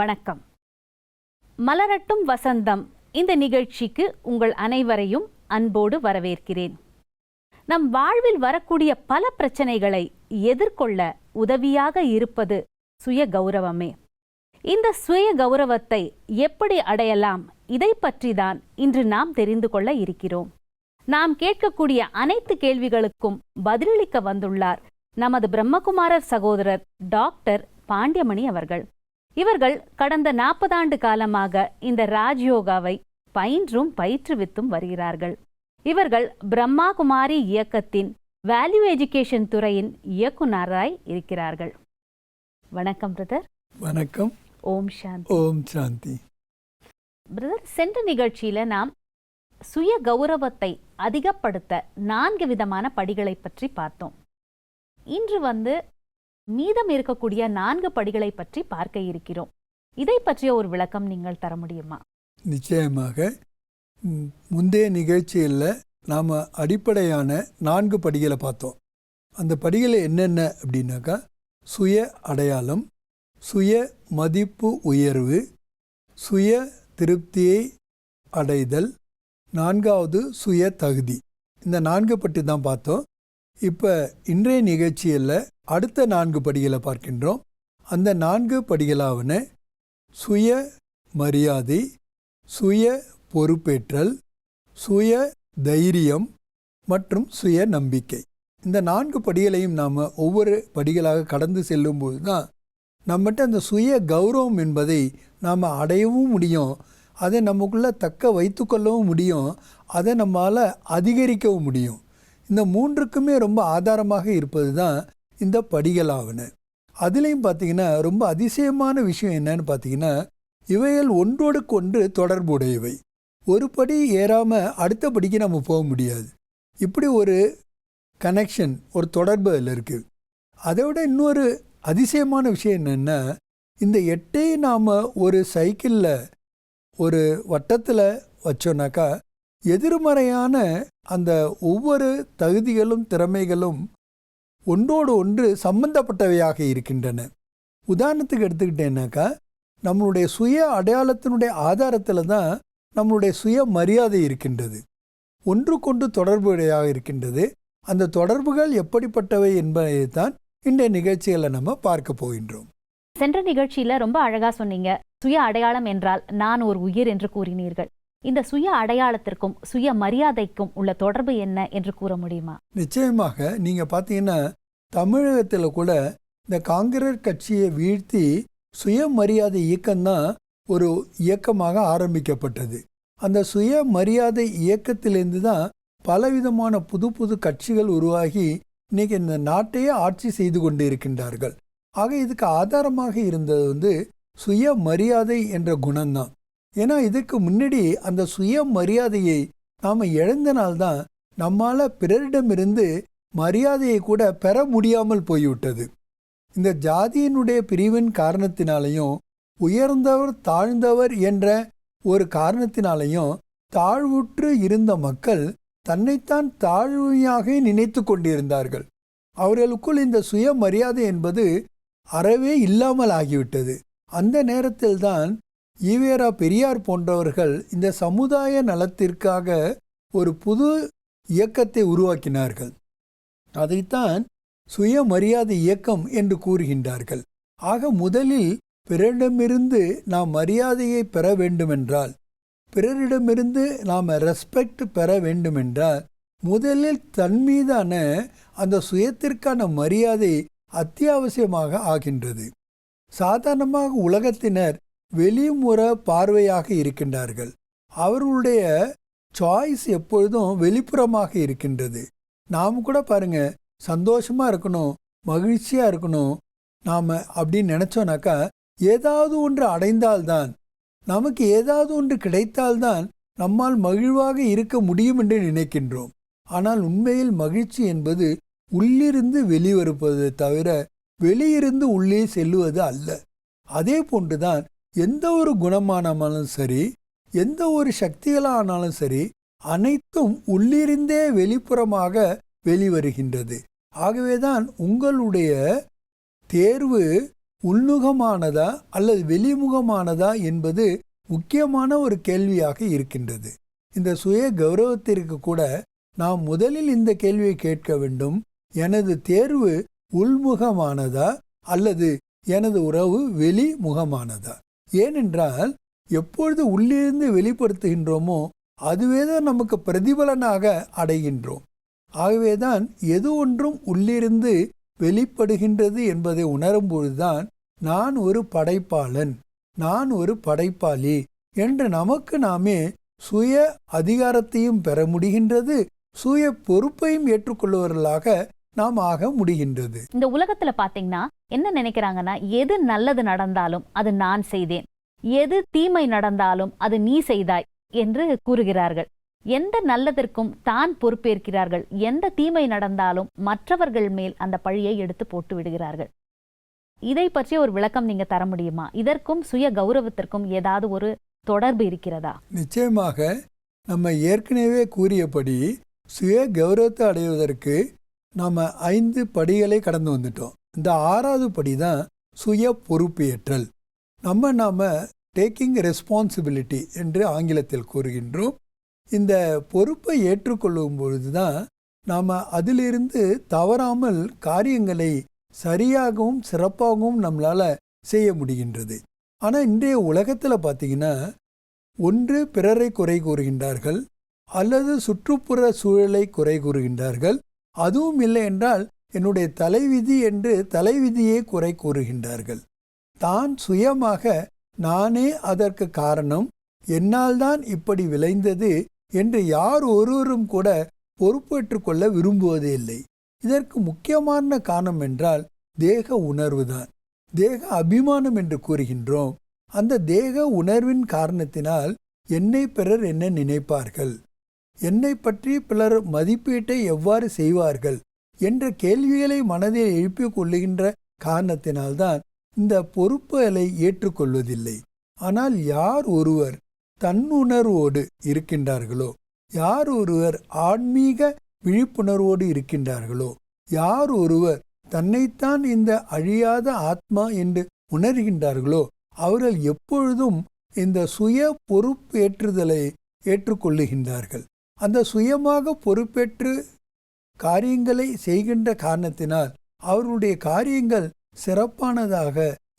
வணக்கம். மலரட்டும் வசந்தம். இந்த நிகழ்ச்சிக்கு உங்கள் அனைவரையும் அன்போடு வரவேற்கிறேன். நம் வாழ்வில் வரக்கூடிய பல பிரச்சனைகளை எதிர்கொள்ள உதவியாக இருப்பது சுய கௌரவமே. இந்த சுய கௌரவத்தை எப்படி அடையலாம்? இதை பற்றிதான் இன்று நாம் தெரிந்து கொள்ள இருக்கிறோம். நாம் கேட்கக்கூடிய அனைத்து கேள்விகளுக்கும் பதிலளிக்க வந்துள்ளார் நமது பிரம்மகுமாரர் சகோதரர் டாக்டர் பாண்டியமணி அவர்கள். இவர்கள் கடந்த நாற்பதாண்டு காலமாக இந்த ராஜ்யோகாவை பயின்றும் பயிற்றுவித்தும் வருகிறார்கள். இவர்கள் பிரம்மா குமாரி இயக்கத்தின் வேல்யூ எஜுகேஷன் துறையின் இயக்குனராய் இருக்கிறார்கள். வணக்கம் பிரதர் வணக்கம். ஓம் சாந்தி. ஓம் சாந்தி. பிரதர் சென்ற நிகழ்ச்சியில நாம் சுய கௌரவத்தை அதிகப்படுத்த நான்கு விதமான படிகளை பற்றி பார்த்தோம். இன்று வந்து மீதம் இருக்கக்கூடிய நான்கு படிகளை பற்றி பார்க்க இருக்கிறோம். இதை பற்றிய ஒரு விளக்கம் நீங்கள் தர முடியுமா? நிச்சயமாக. முந்தைய நிகழ்ச்சியில் நாம் அடிப்படையான நான்கு படிகளை பார்த்தோம். அந்த படிகளை என்னென்ன அப்படின்னாக்கா சுய அடையாளம் சுய மதிப்பு உயர்வு சுய திருப்தியை அடைதல் நான்காவது சுய தகுதி. இந்த நான்கு பற்றி தான் பார்த்தோம். இப்போ இன்றைய நிகழ்ச்சியில் அடுத்த நான்கு படிகளை பார்க்கின்றோம். அந்த நான்கு படிகளாவன சுய மரியாதை சுய பொறுப்பேற்றல் சுய தைரியம் மற்றும் சுய நம்பிக்கை. இந்த நான்கு படிகளையும் நாம் ஒவ்வொரு படிகளாக கடந்து செல்லும்போது தான் நம்மகிட்ட அந்த சுய கௌரவம் என்பதை நாம் அடையவும் முடியும். அதை நமக்குள்ளே தக்க வைத்துக்கொள்ளவும் முடியும். அதை நம்மால் அதிகரிக்கவும் முடியும். இந்த மூன்றுக்குமே ரொம்ப ஆதாரமாக இருப்பது தான் இந்த படிகளாவன. அதுலேயும் பார்த்தீங்கன்னா ரொம்ப அதிசயமான விஷயம் என்னன்னு பார்த்தீங்கன்னா இவைகள் ஒன்றோடுக்கு ஒன்று தொடர்புடையவை. ஒரு படி ஏறாமல் அடுத்த படிக்கு நம்ம போக முடியாது. இப்படி ஒரு கனெக்ஷன் ஒரு தொடர்பு அதில் இருக்குது அதை விட இன்னொரு அதிசயமான விஷயம் என்னென்னா இந்த எட்டையும் நாம் ஒரு சைக்கிளில் ஒரு வட்டத்தில் வச்சோன்னாக்கா எதிர்மறையான அந்த ஒவ்வொரு தகுதிகளும் திறமைகளும் ஒன்றோடு ஒன்று சம்பந்தப்பட்டவையாக இருக்கின்றன. உதாரணத்துக்கு எடுத்துக்கிட்டேன்னாக்கா நம்மளுடைய சுய அடையாளத்தினுடைய ஆதாரத்தில் தான் நம்மளுடைய சுய மரியாதை இருக்கின்றது. ஒன்றுக்கொன்று தொடர்புடையாக இருக்கின்றது. அந்த தொடர்புகள் எப்படிப்பட்டவை என்பதை தான் இந்த நிகழ்ச்சிகளை நம்ம பார்க்க போகின்றோம். சென்ற நிகழ்ச்சியில ரொம்ப அழகா சொன்னீங்க. சுய அடையாளம் என்றால் நான் ஒரு உயிர் என்று கூறினீர்கள். இந்த சுய அடையாளத்திற்கும் சுய மரியாதைக்கும் உள்ள தொடர்பு என்ன என்று கூற முடியுமா? நிச்சயமாக நீங்கள் பார்த்தீங்கன்னா தமிழகத்தில் கூட இந்த காங்கிரஸ் கட்சியை வீழ்த்தி சுயமரியாதை இயக்கம்தான் ஒரு இயக்கமாக ஆரம்பிக்கப்பட்டது. அந்த சுயமரியாதை இயக்கத்திலேருந்து தான் பலவிதமான புது புது கட்சிகள் உருவாகி இன்னைக்கு இந்த நாட்டையே ஆட்சி செய்து கொண்டு இருக்கின்றார்கள் ஆக இதுக்கு ஆதாரமாக இருந்தது வந்து சுயமரியாதை என்ற குணம்தான். ஏன்னா இதுக்கு முன்னாடி அந்த சுயமரியாதையை நாம் இழந்தனால்தான் நம்மால் பிறரிடமிருந்து மரியாதையை கூட பெற முடியாமல் போய்விட்டது. இந்த ஜாதியினுடைய பிரிவின் காரணத்தினாலையும் உயர்ந்தவர் தாழ்ந்தவர் என்ற ஒரு காரணத்தினாலையும் தாழ்வுற்று இருந்த மக்கள் தன்னைத்தான் தாழ்மையாக நினைத்து கொண்டிருந்தார்கள். அவர்களுக்குள் இந்த சுயமரியாதை என்பது அறவே இல்லாமல் ஆகிவிட்டது. அந்த நேரத்தில்தான் ஈவேரா பெரியார் போன்றவர்கள் இந்த சமுதாய நலத்திற்காக ஒரு புது இயக்கத்தை உருவாக்கினார்கள். அதைத்தான் சுயமரியாதை இயக்கம் என்று கூறுகின்றார்கள். ஆக முதலில் பிறரிடமிருந்து நாம் மரியாதையை பெற வேண்டுமென்றால் பிறரிடமிருந்து நாம் ரெஸ்பெக்ட் பெற வேண்டுமென்றால் முதலில் தன் மீதான அந்த சுயத்திற்கான மரியாதை அத்தியாவசியமாக ஆகின்றது. சாதாரணமாக உலகத்தினர் வெளிமுற பார்வையாக இருக்கின்றார்கள். அவர்களுடைய சாய்ஸ் எப்பொழுதும் வெளிப்புறமாக இருக்கின்றது. நாம் கூட பாருங்க சந்தோஷமா இருக்கணும் மகிழ்ச்சியா இருக்கணும் நாம அப்படின்னு நினைச்சோனாக்கா ஏதாவது ஒன்று அடைந்தால்தான் நமக்கு ஏதாவது ஒன்று கிடைத்தால்தான் நம்மால் மகிழ்வாக இருக்க முடியும் என்று நினைக்கின்றோம். ஆனால் உண்மையில் மகிழ்ச்சி என்பது உள்ளிருந்து வெளிவருப்பது தவிர வெளியிருந்து உள்ளே செல்லுவது அல்ல. அதே போன்றுதான் எந்த ஒரு குணமானாலும் சரி எந்த ஒரு சக்திகளானாலும் சரி அனைத்தும் உள்ளிருந்தே வெளிப்புறமாக வெளிவருகின்றது. ஆகவேதான் உங்களுடைய தேர்வு உள்முகமானதா அல்லது வெளிமுகமானதா என்பது முக்கியமான ஒரு கேள்வியாக இருக்கின்றது. இந்த சுய கௌரவத்திற்கு கூட நாம் முதலில் இந்த கேள்வியை கேட்க வேண்டும். எனது தேர்வு உள்முகமானதா அல்லது எனது உறவு வெளிமுகமானதா? ஏனென்றால் எப்பொழுது உள்ளிருந்து வெளிப்படுத்துகின்றோமோ அதுவே தான் நமக்கு பிரதிபலனாக அடைகின்றோம். ஆகவேதான் எது ஒன்றும் உள்ளிருந்து வெளிப்படுகின்றது என்பதை உணரும்பொழுதுதான் நான் ஒரு படைப்பாளன் நான் ஒரு படைப்பாளி என்று நமக்கு நாமே சுய அதிகாரத்தையும் பெற முடிகின்றது சுய பொறுப்பையும் ஏற்றுக்கொள்பவர்களாக நாம் ஆக முடிகின்றது. இந்த உலகத்துல பாத்தீங்கன்னா என்ன நினைக்கிறாங்கன்னா எது நல்லது நடந்தாலும் அது நான் செய்தேன். எது தீமை நடந்தாலும் அது நீ செய்தாய் என்று கூறுகிறார்கள். எந்த நல்லதற்கும் தான் பொறுப்பேற்கிறார்கள். எந்த தீமை நடந்தாலும் மற்றவர்கள் மேல் அந்த பழியை எடுத்து போட்டு விடுகிறார்கள். இதை பற்றிய ஒரு விளக்கம் நீங்க தர முடியுமா? இதற்கும் சுய கௌரவத்திற்கும் ஏதாவது ஒரு தொடர்பு இருக்கிறதா? நிச்சயமாக நம்ம ஏற்கனவே கூறியபடி சுய கௌரவத்தை அடைவதற்கு நாம் ஐந்து படிகளை கடந்து வந்துட்டோம். இந்த ஆறாவது படி தான் சுய பொறுப்பேற்றல். நம்ம நாம் டேக்கிங் ரெஸ்பான்சிபிலிட்டி என்று ஆங்கிலத்தில் கூறுகின்றோம். இந்த பொறுப்பை ஏற்றுக்கொள்ளும் பொழுது தான் நாம் அதிலிருந்து தவறாமல் காரியங்களை சரியாகவும் சிறப்பாகவும் நம்மளால் செய்ய முடிகின்றது. ஆனால் இன்றைய உலகத்தில் பார்த்தீங்கன்னா ஒன்று பிறரை குறை கூறுகின்றார்கள் அல்லது சுற்றுப்புற சூழலை குறை கூறுகின்றார்கள் அதுவும் இல்லை என்றால் என்னுடைய தலைவிதி என்று தலைவிதியே குறை கூறுகின்றார்கள். தான் சுயமாக நானே அதற்கு காரணம் என்னால் தான் இப்படி விளைந்தது என்று யார் ஒருவரும் கூட பொறுப்பேற்றுக் கொள்ள விரும்புவதே இல்லை. இதற்கு முக்கியமான காரணம் என்றால் தேக உணர்வுதான். தேக அபிமானம் என்று கூறுகின்றோம். அந்த தேக உணர்வின் காரணத்தினால் என்னை பிறர் என்ன நினைப்பார்கள்? என்னை பற்றி பிறர் மதிப்பீட்டை எவ்வாறு செய்வார்கள் என்ற கேள்விகளை மனதில் எழுப்பிக் கொள்ளுகின்ற காரணத்தினால்தான் இந்த பொறுப்புகளை ஏற்றுக்கொள்வதில்லை. ஆனால் யார் ஒருவர் தன்னுணர்வோடு இருக்கின்றார்களோ யார் ஒருவர் ஆன்மீக விழிப்புணர்வோடு இருக்கின்றார்களோ யார் ஒருவர் தன்னைத்தான் இந்த அழியாத ஆத்மா என்று உணர்கின்றார்களோ அவர்கள் எப்பொழுதும் இந்த சுய பொறுப்பேற்றுதலை ஏற்றுக்கொள்ளுகின்றார்கள். அந்த சுயமாக பொறுப்பேற்று காரியங்களை செய்கின்ற காரணத்தினால் அவர்களுடைய காரியங்கள் சிறப்பானதாக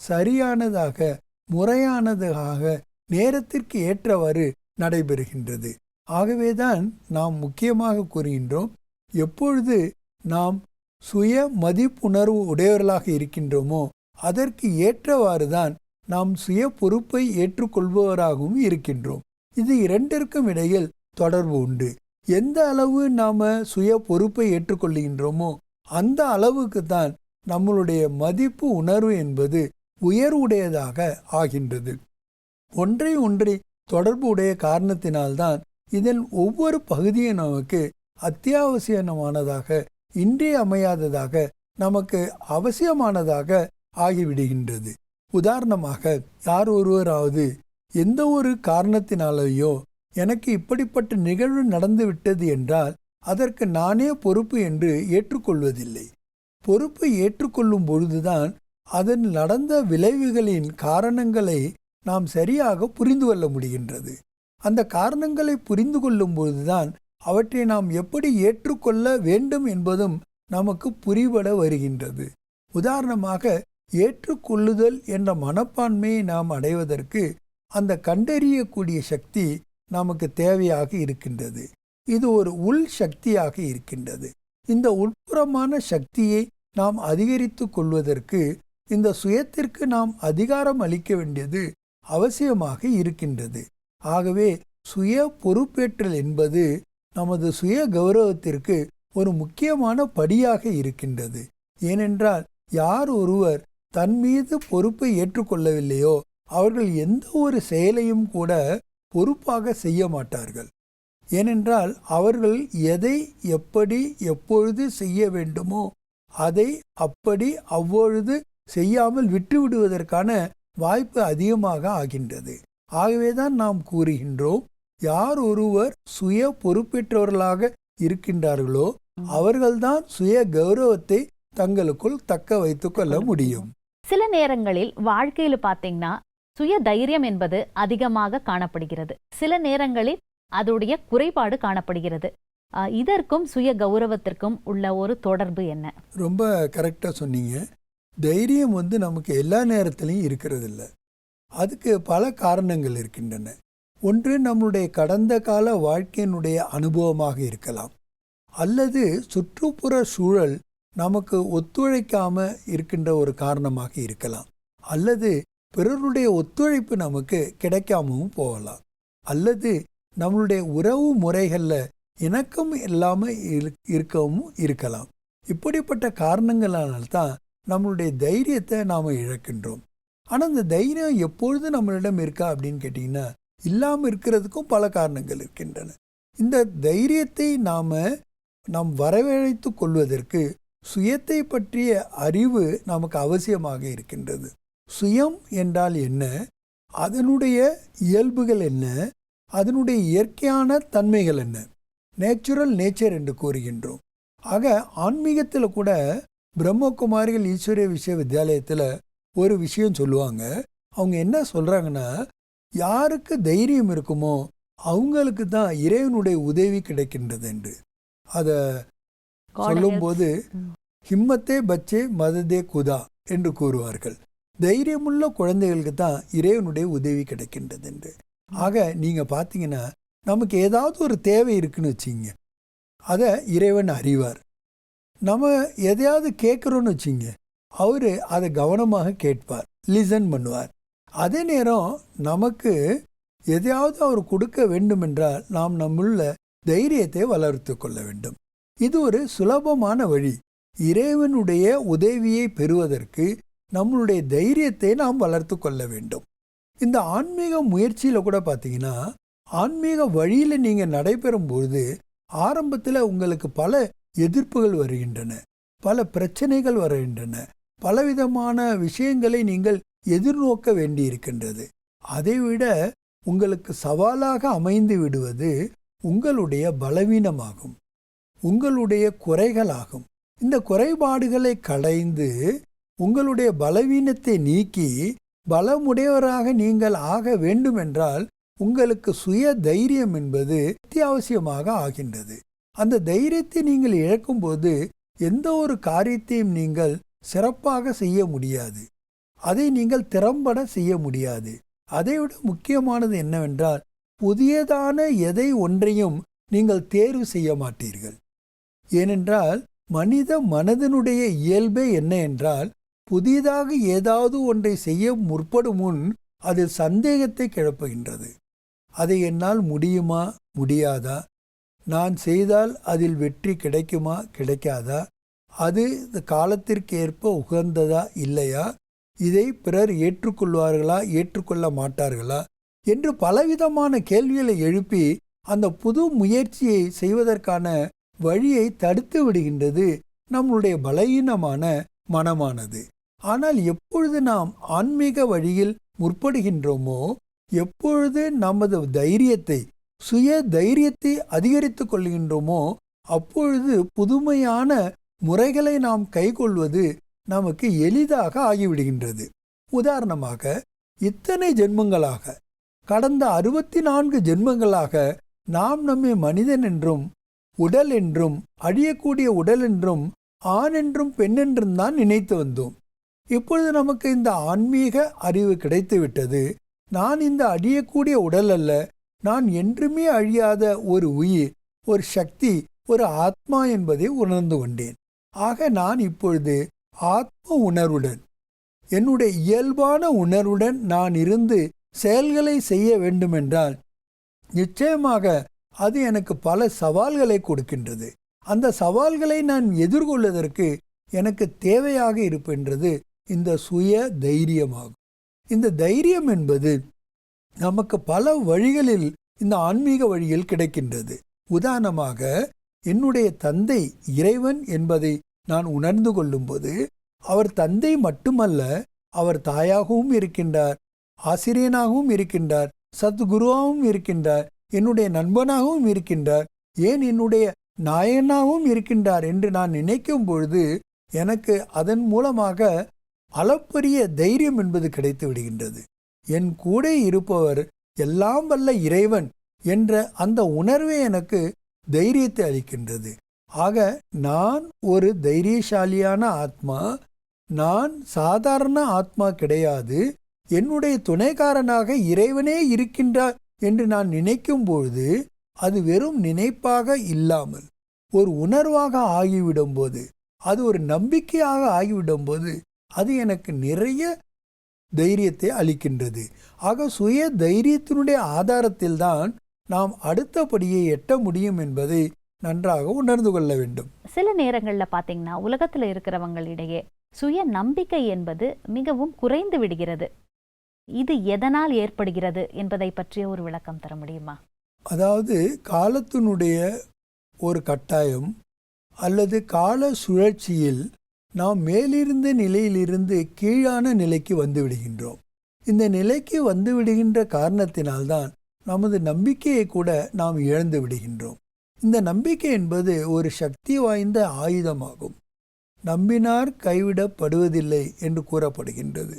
சரியானதாக முறையானதாக நேரத்திற்கு ஏற்றவாறு நடைபெறுகின்றது. ஆகவேதான் நாம் முக்கியமாக கூறுகின்றோம் எப்பொழுது நாம் சுய மதிப்புணர்வு உடையவர்களாக இருக்கின்றோமோ அதற்கு ஏற்றவாறு தான் நாம் சுய பொறுப்பை ஏற்றுக்கொள்பவராகவும் இருக்கின்றோம். இது இரண்டிற்கும் இடையில் தொடர்பு உண்டு. எந்த அளவு நாம் சுய பொறுப்பை ஏற்றுக்கொள்கின்றோமோ அந்த அளவுக்கு தான் நம்மளுடைய மதிப்பு உணர்வு என்பது உயர்வுடையதாக ஆகின்றது. ஒன்றை ஒன்றை தொடர்பு உடைய காரணத்தினால்தான் இதன் ஒவ்வொரு பகுதியும் நமக்கு அத்தியாவசியமானதாக இன்றியமையாததாக நமக்கு அவசியமானதாக ஆகிவிடுகின்றது. உதாரணமாக யார் ஒருவராவது எந்த ஒரு காரணத்தினாலேயோ எனக்கு இப்படிப்பட்ட நிகழ்வு நடந்துவிட்டது என்றால் அதற்கு நானே பொறுப்பு என்று ஏற்றுக்கொள்வதில்லை. பொறுப்பை ஏற்றுக்கொள்ளும் பொழுதுதான் அதன் நடந்த விளைவுகளின் காரணங்களை நாம் சரியாக புரிந்து கொள்ள முடிகின்றது. அந்த காரணங்களை புரிந்து கொள்ளும் பொழுதுதான் அவற்றை நாம் எப்படி ஏற்றுக்கொள்ள வேண்டும் என்பதும் நமக்கு புரிபட வருகின்றது. உதாரணமாக ஏற்றுக்கொள்ளுதல் என்ற மனப்பான்மையை நாம் அடைவதற்கு அந்த கண்டறியக்கூடிய சக்தி நமக்கு தேவையாக இருக்கின்றது. இது ஒரு உள் சக்தியாக இருக்கின்றது. இந்த உட்புறமான சக்தியை நாம் அதிகரித்து கொள்வதற்கு இந்த சுயத்திற்கு நாம் அதிகாரம் அளிக்க வேண்டியது அவசியமாக இருக்கின்றது. ஆகவே சுய பொறுப்பேற்றல் என்பது நமது சுய கௌரவத்திற்கு ஒரு முக்கியமான படியாக இருக்கின்றது. ஏனென்றால் யார் ஒருவர் தன் மீது பொறுப்பை ஏற்றுக்கொள்ளவில்லையோ அவர்கள் எந்த ஒரு செயலையும் கூட பொறுப்பாக செய்ய மாட்டார்கள். ஏனென்றால் அவர்கள் எதை எப்படி எப்பொழுது செய்ய வேண்டுமோ அதை அப்படி அவ்வொழுது செய்யாமல் விட்டுவிடுவதற்கான வாய்ப்பு அதிகமாக ஆகின்றது. ஆகவேதான் நாம் கூறுகின்றோம் யார் ஒருவர் சுய பொறுப்பேற்றவர்களாக இருக்கின்றார்களோ அவர்கள்தான் சுய கௌரவத்தை தங்களுக்குள் தக்க வைத்துக்கொள்ள முடியும். சில நேரங்களில் வாழ்க்கையில பாத்தீங்கன்னா சுய தைரியம் என்பது அதிகமாக காணப்படுகிறது. சில நேரங்களில் அதோடைய குறைபாடு காணப்படுகிறது. இதற்கும் சுய கௌரவத்திற்கும் உள்ள ஒரு தொடர்பு என்ன? ரொம்ப கரெக்டாக சொன்னீங்க. தைரியம் வந்து நமக்கு எல்லா நேரத்திலையும் இருக்கிறது அதுக்கு பல காரணங்கள் இருக்கின்றன. ஒன்று நம்மளுடைய கடந்த கால வாழ்க்கையினுடைய அனுபவமாக இருக்கலாம். அல்லது சுற்றுப்புற சூழல் நமக்கு ஒத்துழைக்காம இருக்கின்ற ஒரு காரணமாக இருக்கலாம். அல்லது பிறருடைய ஒத்துழைப்பு நமக்கு கிடைக்காமவும் போகலாம். அல்லது நம்மளுடைய உறவு முறைகளில் இணக்கம் இல்லாமல் இருக்கவும் இருக்கலாம். இப்படிப்பட்ட காரணங்களால் தான் நம்மளுடைய தைரியத்தை நாம் இழக்கின்றோம். ஆனால் அந்த தைரியம் எப்பொழுது நம்மளிடம் இருக்கா அப்படின்னு கேட்டிங்கன்னா இல்லாமல் இருக்கிறதுக்கும் பல காரணங்கள் இருக்கின்றன. இந்த தைரியத்தை நாம் நாம் வரவழைத்து கொள்வதற்கு சுயத்தை பற்றிய அறிவு நமக்கு அவசியமாக இருக்கின்றது. சுயம் என்றால் என்ன? அதனுடைய இயல்புகள் என்ன? அதனுடைய இயற்கையான தன்மைகள் என்ன? நேச்சுரல் நேச்சர் என்று கூறுகின்றோம். ஆக ஆன்மீகத்தில் கூட பிரம்மகுமாரிகள் ஈஸ்வரிய விஸ்வவித்யாலயத்தில் ஒரு விஷயம் சொல்லுவாங்க. அவங்க என்ன சொல்கிறாங்கன்னா யாருக்கு தைரியம் இருக்குமோ அவங்களுக்கு தான் இறைவனுடைய உதவி கிடைக்கின்றது என்று. அதை சொல்லும்போது. ஹிம்மத்தே பச்சே மததே குதா என்று கூறுவார்கள். தைரியமுள்ள குழந்தைகளுக்கு தான் இறைவனுடைய உதவி கிடைக்கின்றது என்று. ஆக நீங்கள் பார்த்தீங்கன்னா நமக்கு ஏதாவது ஒரு தேவை இருக்குன்னு வச்சிங்க அதை இறைவன் அறிவார். நம்ம எதையாவது கேட்குறோன்னு வச்சிங்க அவர் அதை கவனமாக கேட்பார் லிசன் பண்ணுவார். அதே நேரம் நமக்கு எதையாவது அவர் கொடுக்க வேண்டுமென்றால் நாம் நம்முள்ள தைரியத்தை வளர்த்து கொள்ள வேண்டும். இது ஒரு சுலபமான வழி. இறைவனுடைய உதவியை பெறுவதற்கு நம்மளுடைய தைரியத்தை நாம் வளர்த்து கொள்ள வேண்டும். இந்த ஆன்மீக முயற்சியில் கூட பார்த்தீங்கன்னா ஆன்மீக வழியில் நீங்கள் நடைபெறும் பொழுது ஆரம்பத்தில் உங்களுக்கு பல எதிர்ப்புகள் வருகின்றன பல பிரச்சனைகள் வருகின்றன பலவிதமான விஷயங்களை நீங்கள் எதிர்நோக்க வேண்டியிருக்கின்றது அதைவிட உங்களுக்கு சவாலாக அமைந்து விடுவது உங்களுடைய பலவீனமாகும் உங்களுடைய குறைகளாகும். இந்த குறைபாடுகளை களைந்து உங்களுடைய பலவீனத்தை நீக்கி பலமுடையவராக நீங்கள் ஆக வேண்டுமென்றால் உங்களுக்கு சுய தைரியம் என்பது அத்தியாவசியமாக ஆகின்றது. அந்த தைரியத்தை நீங்கள் இழக்கும்போது எந்த ஒரு காரியத்தையும் நீங்கள் சிறப்பாக செய்ய முடியாது. அதை நீங்கள் திறம்பட செய்ய முடியாது. அதைவிட முக்கியமானது என்னவென்றால் புதியதான எதை ஒன்றையும் நீங்கள் தேர்வு செய்ய மாட்டீர்கள். ஏனென்றால் மனித மனதினுடைய இயல்பே என்ன என்றால் புதிதாக ஏதாவது ஒன்றை செய்ய முற்படும் முன் அது சந்தேகத்தை கிளப்புகின்றது. அதை என்னால் முடியுமா? முடியாதா? நான் செய்தால் அதில் வெற்றி கிடைக்குமா? கிடைக்காதா? அது இந்த காலத்திற்கு ஏற்ப உகந்ததா? இல்லையா? இதை பிறர் ஏற்றுக்கொள்வார்களா? ஏற்றுக்கொள்ள மாட்டார்களா? என்று பலவிதமான கேள்விகளை எழுப்பி அந்த புது முயற்சியை செய்வதற்கான வழியை தடுத்து விடுகின்றது நம்முடைய பலகீனமான மனமானது. ஆனால் எப்பொழுது நாம் ஆன்மீக வழியில் முற்படுகின்றோமோ எப்பொழுது நமது தைரியத்தை சுய தைரியத்தை அதிகரித்து கொள்கின்றோமோ அப்பொழுது புதுமையான முறைகளை நாம் கைக்கொள்வது நமக்கு எளிதாக ஆகிவிடுகின்றது. உதாரணமாக இத்தனை ஜென்மங்களாக கடந்த அறுபத்தி நான்கு ஜென்மங்களாக நாம் நம்மை மனிதன் என்றும் உடல் என்றும் அழியக்கூடிய உடல் என்றும் ஆண் என்றும் பெண் என்றும் தான் நினைத்து வந்தோம். இப்பொழுது நமக்கு இந்த ஆன்மீக அறிவு கிடைத்துவிட்டது. நான் இந்த அழியக்கூடிய உடல் அல்ல. நான் என்றுமே அழியாத ஒரு உயிர் ஒரு சக்தி ஒரு ஆத்மா என்பதை உணர்ந்து கொண்டேன். ஆக நான் இப்பொழுது ஆத்ம உணர்வுடன் என்னுடைய இயல்பான உணர்வுடன் நான் இருந்து செயல்களை செய்ய வேண்டுமென்றால் நிச்சயமாக அது எனக்கு பல சவால்களை கொடுக்கின்றது. அந்த சவால்களை நான் எதிர்கொள்வதற்கு எனக்கு தேவையாக இருப்பென்றது இந்த சுய தைரியமாகும். இந்த தைரியம் என்பது நமக்கு பல வழிகளில் இந்த ஆன்மீக வழியில் கிடைக்கின்றது. உதாரணமாக என்னுடைய தந்தை இறைவன் என்பதை நான் உணர்ந்து கொள்ளும்போது அவர் தந்தை மட்டுமல்ல அவர் தாயாகவும் இருக்கின்றார் ஆசிரியனாகவும் இருக்கின்றார் சத்குருவாகவும் இருக்கின்றார் என்னுடைய நண்பனாகவும் இருக்கின்றார் ஏன் என்னுடைய நாயனாகவும் இருக்கின்றார் என்று நான் நினைக்கும் பொழுது எனக்கு அதன் மூலமாக அளப்பரிய தைரியம் என்பது கிடைத்து விடுகின்றது. என் கூட இருப்பவர் எல்லாம் வல்ல இறைவன் என்ற அந்த உணர்வே எனக்கு தைரியத்தை அளிக்கின்றது. ஆக நான் ஒரு தைரியசாலியான ஆத்மா நான் சாதாரண ஆத்மா கிடையாது என்னுடைய துணைக்காரனாக இறைவனே இருக்கின்றார் என்று நான் நினைக்கும் பொழுது அது வெறும் நினைப்பாக இல்லாமல் ஒரு உணர்வாக ஆகிவிடும்போது அது ஒரு நம்பிக்கையாக ஆகிவிடும்போது அது எனக்கு நிறைய தைரியத்தை அளிக்கின்றது. ஆக சுய தைரியத்தினுடைய ஆதாரத்தில்தான் நாம் அடுத்தபடியை எட்ட முடியும் என்பதை நன்றாக உணர்ந்து கொள்ள வேண்டும். சில நேரங்கள்ல பாத்தீங்கன்னா உலகத்துல இருக்கிறவங்களிடையே சுய நம்பிக்கை என்பது மிகவும் குறைந்து விடுகிறது. இது எதனால் ஏற்படுகிறது என்பதை பற்றிய ஒரு விளக்கம் தர முடியுமா? அதாவது காலத்தினுடைய ஒரு கட்டாயம் அல்லது கால சுழற்சியில் நாம் மேலிருந்த நிலையிலிருந்து கீழான நிலைக்கு வந்து விடுகின்றோம் இந்த நிலைக்கு வந்து விடுகின்ற காரணத்தினால்தான் நமது நம்பிக்கையை கூட நாம் இழந்து விடுகின்றோம். இந்த நம்பிக்கை என்பது ஒரு சக்தி வாய்ந்த ஆயுதமாகும். நம்பினார் கைவிடப்படுவதில்லை என்று கூறப்படுகின்றது.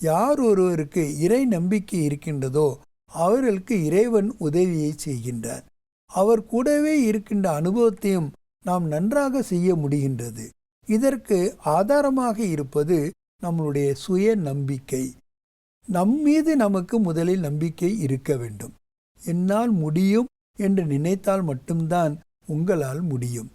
யார் ஒருவருக்கு இறை நம்பிக்கை இருக்கின்றதோ அவர்களுக்கு இறைவன் உதவியை செய்கின்றார். அவர் கூடவே இருக்கின்ற அனுபவத்தையும் நாம் நன்றாக செய்ய முடிகின்றது. இதற்கு ஆதாரமாக இருப்பது நம்மளுடைய சுய நம்பிக்கை. நம் மீது நமக்கு முதலில் நம்பிக்கை இருக்க வேண்டும். என்னால் முடியும் என்று நினைத்தால் மட்டும்தான் உங்களால் முடியும்.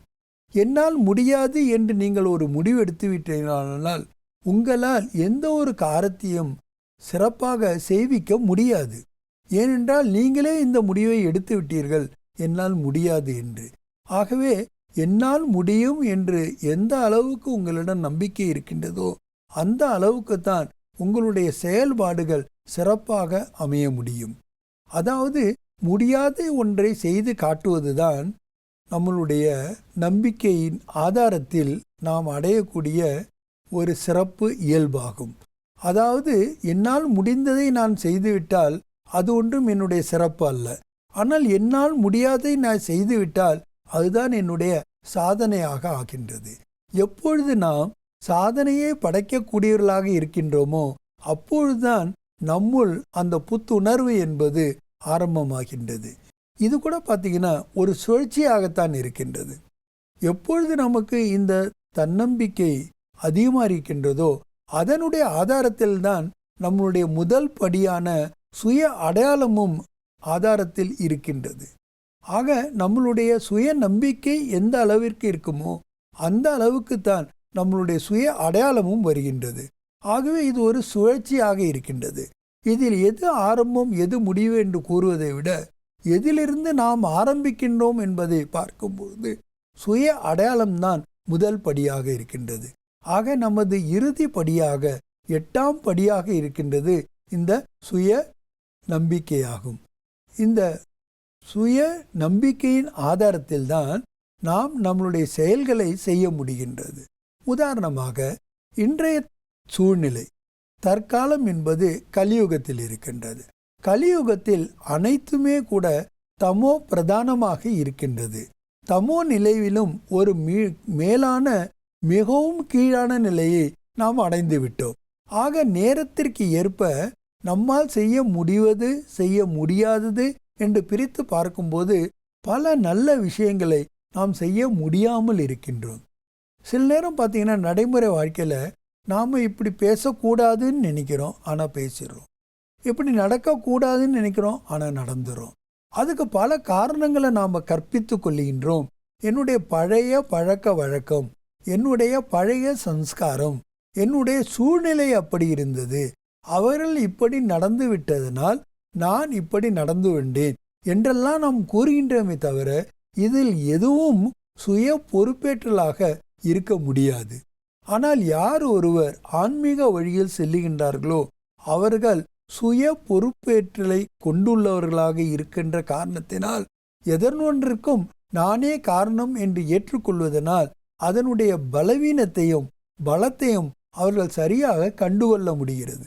என்னால் முடியாது என்று நீங்கள் ஒரு முடிவெடுத்து விட்டீர்களானால் உங்களால் எந்த ஒரு காரத்தையும் சிறப்பாக செய்விக்க முடியாது. ஏனென்றால் நீங்களே இந்த முடிவை எடுத்து விட்டீர்கள். என்னால் முடியாது என்று. ஆகவே என்னால் முடியும் என்று எந்த அளவுக்கு உங்களிடம் நம்பிக்கை இருக்கின்றதோ அந்த அளவுக்கு தான் உங்களுடைய செயல்பாடுகள் சிறப்பாக அமைய முடியும். அதாவது முடியாத ஒன்றை செய்து காட்டுவதுதான் நம்மளுடைய நம்பிக்கையின் ஆதாரத்தில் நாம் அடையக்கூடிய ஒரு சிறப்பு இயல்பாகும். அதாவது என்னால் முடிந்ததை நான் செய்துவிட்டால் அது ஒன்றும் என்னுடைய சிறப்பு அல்ல. ஆனால் என்னால் முடியாதை நான் செய்துவிட்டால் அதுதான் என்னுடைய சாதனையாக ஆகின்றது. எப்பொழுது நாம் சாதனையே படைக்கக்கூடியவர்களாக இருக்கின்றோமோ அப்பொழுதுதான் நம்முள் அந்த புத்துணர்வு என்பது ஆரம்பமாகின்றது. இது கூட பார்த்தீங்கன்னா ஒரு சுழற்சியாகத்தான் இருக்கின்றது. எப்பொழுது நமக்கு இந்த தன்னம்பிக்கை அதிகமாக இருக்கின்றதோ அதனுடைய ஆதாரத்தில்தான் நம்மளுடைய முதல் படியான சுய அடையாளமும் ஆதாரத்தில் இருக்கின்றது. ஆக நம்மளுடைய சுய நம்பிக்கை எந்த அளவிற்கு இருக்குமோ அந்த அளவுக்கு தான் நம்மளுடைய சுய அடையாளமும் வருகின்றது. ஆகவே இது ஒரு சுழற்சியாக இருக்கின்றது. இதில் எது ஆரம்பம் எது முடிவு என்று கூறுவதை விட எதிலிருந்து நாம் ஆரம்பிக்கின்றோம் என்பதை பார்க்கும்பொழுது சுய அடையாளம்தான் முதல் படியாக இருக்கின்றது. ஆக நமது இறுதி படியாக எட்டாம் படியாக இருக்கின்றது இந்த சுய நம்பிக்கையாகும். இந்த சுய நம்பிக்கையின் ஆதாரத்தில்தான் நாம் நம்மளுடைய செயல்களை செய்ய முடிகின்றது. உதாரணமாக இன்றைய சூழ்நிலை தற்காலம் என்பது கலியுகத்தில் இருக்கின்றது. கலியுகத்தில் அனைத்துமே கூட தமோ பிரதானமாக இருக்கின்றது. தமோ நிலையிலும் ஒரு மீ மேலான மிகவும் கீழான நிலையை நாம் அடைந்து விட்டோம். ஆக நேரத்திற்கு ஏற்ப நம்மால் செய்ய முடிவது செய்ய முடியாதது என்று பிரித்து பார்க்கும்போது பல நல்ல விஷயங்களை நாம் செய்ய முடியாமல் இருக்கின்றோம். சில நேரம் பார்த்தீங்கன்னா நடைமுறை வாழ்க்கையில் நாம் இப்படி பேசக்கூடாதுன்னு நினைக்கிறோம் ஆனால் பேசிடுறோம். இப்படி நடக்கக்கூடாதுன்னு நினைக்கிறோம் ஆனால் நடந்துடும் அதுக்கு பல காரணங்களை நாம் கற்பித்து கொள்கின்றோம். என்னுடைய பழைய பழக்க வழக்கம் என்னுடைய பழைய சம்ஸ்காரம் என்னுடைய சூழ்நிலை அப்படி இருந்தது. அவர்கள் இப்படி நடந்து விட்டதனால் நான் இப்படி நடந்து கொண்டேன் என்றெல்லாம் நாம் கூறுகின்றோமே தவிர இதில் எதுவும் சுய பொறுப்பேற்றலாக இருக்க முடியாது. ஆனால் யார் ஒருவர் ஆன்மீக வழியில் செல்லுகின்றார்களோ அவர்கள் சுய பொறுப்பேற்றலை கொண்டுள்ளவர்களாக இருக்கின்ற காரணத்தினால் எதனொன்றிற்கும் நானே காரணம் என்று ஏற்றுக்கொள்வதனால் அதனுடைய பலவீனத்தையும் பலத்தையும் அவர்கள் சரியாக கண்டுகொள்ள முடிகிறது.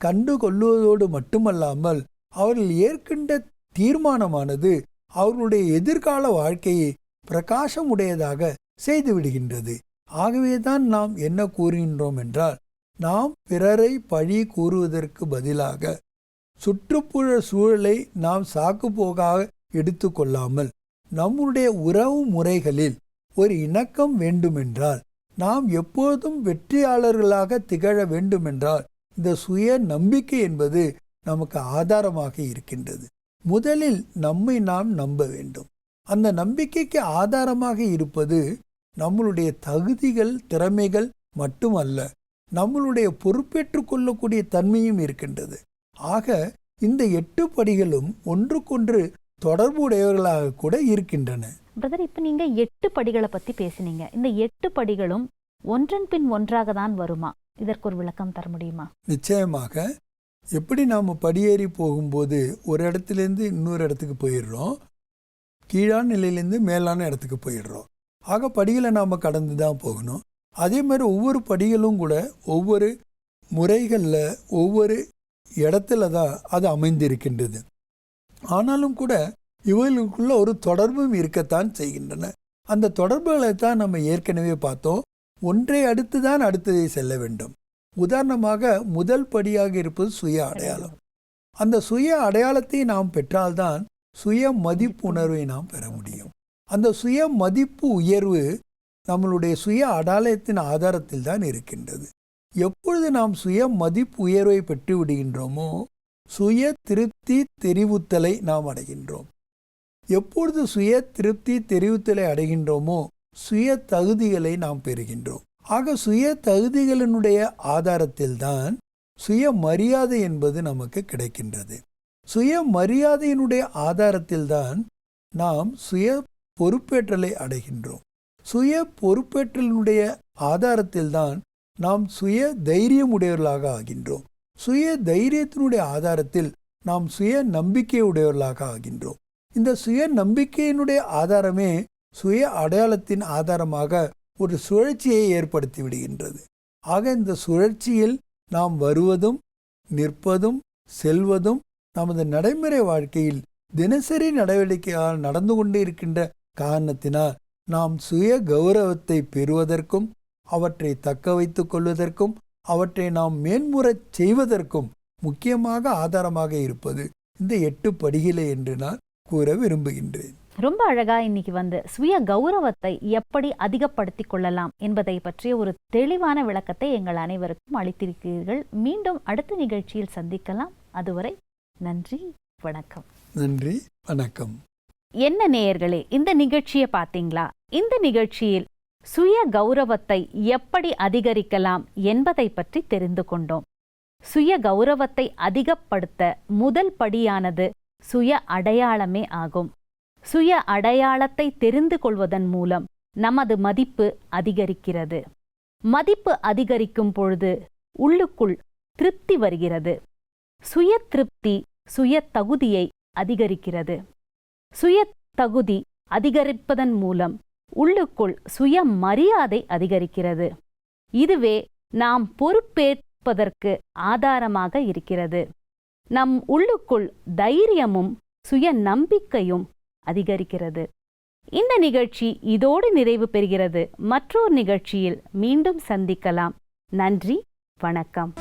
கண்டு கொள்வதோடு மட்டுமல்லாமல் அவர்கள் ஏற்கின்ற தீர்மானமானது அவர்களுடைய எதிர்கால வாழ்க்கையை பிரகாசமுடையதாக செய்துவிடுகின்றது. ஆகவேதான் நாம் என்ன கூறுகின்றோம் என்றால் நாம் பிறரை பழி கூறுவதற்கு பதிலாக சுற்றுப்புற சூழலை நாம் சாக்குப்போக்காக எடுத்துக்கொள்ளாமல் நம்முடைய உறவு முறைகளில் ஒரு இணக்கம் வேண்டுமென்றால் நாம் எப்போதும் வெற்றியாளர்களாக திகழ வேண்டுமென்றால் இந்த சுய நம்பிக்கை என்பது நமக்கு ஆதாரமாக இருக்கின்றது. முதலில் நம்மை நாம் நம்ப வேண்டும். அந்த நம்பிக்கைக்கு ஆதாரமாக இருப்பது நம்மளுடைய தகுதிகள் திறமைகள் மட்டுமல்ல நம்மளுடைய பொறுப்பேற்றுக் கொள்ளக்கூடிய தன்மையும் இருக்கின்றது. ஆக இந்த எட்டு படிகளும் ஒன்றுக்கொன்று தொடர்புடையவர்களாக கூட இருக்கின்றன. பிரதர் இப்போ நீங்க எட்டு படிகளை பத்தி பேசுனீங்க. இந்த எட்டு படிகளும் ஒன்றன் பின் ஒன்றாக தான் வருமா? இதற்கு ஒரு விளக்கம் தர முடியுமா? நிச்சயமாக எப்படி நாம் படியேறி போகும்போது ஒரு இடத்துலேருந்து இன்னொரு இடத்துக்கு போயிடுறோம்? கீழான நிலையிலேருந்து மேலான இடத்துக்கு போயிடுறோம். ஆக படிகளை நாம் கடந்து தான் போகணும். அதே மாதிரி ஒவ்வொரு படிகளும் கூட ஒவ்வொரு முறைகளில் ஒவ்வொரு இடத்துல தான் அது அமைந்திருக்கின்றது. ஆனாலும் கூட இவர்களுக்குள்ள ஒரு தொடர்பும் இருக்கத்தான் செய்கின்றன. அந்த தொடர்புகளை தான் நம்ம ஏற்கனவே பார்த்தோம். ஒன்றை அடுத்து தான் அடுத்ததை செல்ல வேண்டும். உதாரணமாக முதல் படியாக இருப்பது சுய அடையாளம். அந்த சுய அடையாளத்தை நாம் பெற்றால்தான் சுய மதிப்புணர்வை நாம் பெற முடியும். அந்த சுய மதிப்பு உயர்வு நம்மளுடைய சுய அடையாளத்தின் ஆதாரத்தில் தான் இருக்கின்றது. எப்பொழுது நாம் சுய மதிப்பு உயர்வை பெற்று விடுகின்றோமோ சுய திருப்தி தெரிவுத்தலை நாம் அடைகின்றோம். எப்பொழுது சுய திருப்தி தெரிவுத்தலை அடைகின்றோமோ சுய தகுதிகளை நாம் பெறுகின்றோம். ஆக சுய தகுதிகளினுடைய ஆதாரத்தில்தான் சுய மரியாதை என்பது நமக்கு கிடைக்கின்றது. சுய மரியாதையினுடைய ஆதாரத்தில்தான் நாம் சுய பொறுப்பேற்றலை அடைகின்றோம். சுய பொறுப்பேற்றலினுடைய ஆதாரத்தில்தான் நாம் சுய தைரியமுடையவர்களாக ஆகின்றோம். சுய தைரியத்தினுடைய ஆதாரத்தில் நாம் சுய நம்பிக்கையுடையவர்களாக ஆகின்றோம். இந்த சுய நம்பிக்கையினுடைய ஆதாரமே சுய அடையாளத்தின் ஆதாரமாக ஒரு சுழற்சியை ஏற்படுத்தி விடுகின்றது. ஆக இந்த சுழற்சியில் நாம் வருவதும் நிற்பதும் செல்வதும் நமது நடைமுறை வாழ்க்கையில் தினசரி நடவடிக்கையால் நடந்து கொண்டு இருக்கின்ற காரணத்தினால் நாம் சுய கௌரவத்தை பெறுவதற்கும் அவற்றை தக்க வைத்துக் கொள்வதற்கும் அவற்றை நாம் மேன்முறச் செய்வதற்கும் முக்கியமாக ஆதாரமாக இருப்பது இந்த எட்டு படிகளை என்று நான் கூற விரும்புகின்றேன். ரொம்ப அழகா இன்னைக்கு வந்து சுய கௌரவத்தை எப்படி அதிகப்படுத்திக் கொள்ளலாம் என்பதை பற்றிய ஒரு தெளிவான விளக்கத்தை எங்கள் அனைவருக்கும் அளித்திருக்கிறீர்கள். மீண்டும் அடுத்த நிகழ்ச்சியில் சந்திக்கலாம். அதுவரை நன்றி வணக்கம். நன்றி வணக்கம். என்ன நேயர்களே இந்த நிகழ்ச்சியை பார்த்தீங்களா? இந்த நிகழ்ச்சியில் சுய கௌரவத்தை எப்படி அதிகரிக்கலாம் என்பதை பற்றி தெரிந்து கொண்டோம். சுய கௌரவத்தை அதிகப்படுத்த முதல் படியானது சுய அடையாளமே ஆகும். சுய அடையாளத்தை தெரிந்து கொள்வதன் மூலம் நமது மதிப்பு அதிகரிக்கிறது. மதிப்பு அதிகரிக்கும் பொழுது உள்ளுக்குள் திருப்தி வருகிறது. சுய திருப்தி சுய தகுதியை அதிகரிக்கிறது. சுய தகுதி அதிகரிப்பதன் மூலம் உள்ளுக்குள் சுய மரியாதை அதிகரிக்கிறது. இதுவே நாம் பொறுப்பேற்பதற்கு ஆதாரமாக இருக்கிறது. நம் உள்ளுக்குள் தைரியமும் சுய நம்பிக்கையும் அதிகரிக்கிறது. இந்த நிகழ்ச்சி இதோடு நிறைவு பெறுகிறது. மற்றொரு நிகழ்ச்சியில் மீண்டும் சந்திக்கலாம். நன்றி வணக்கம்.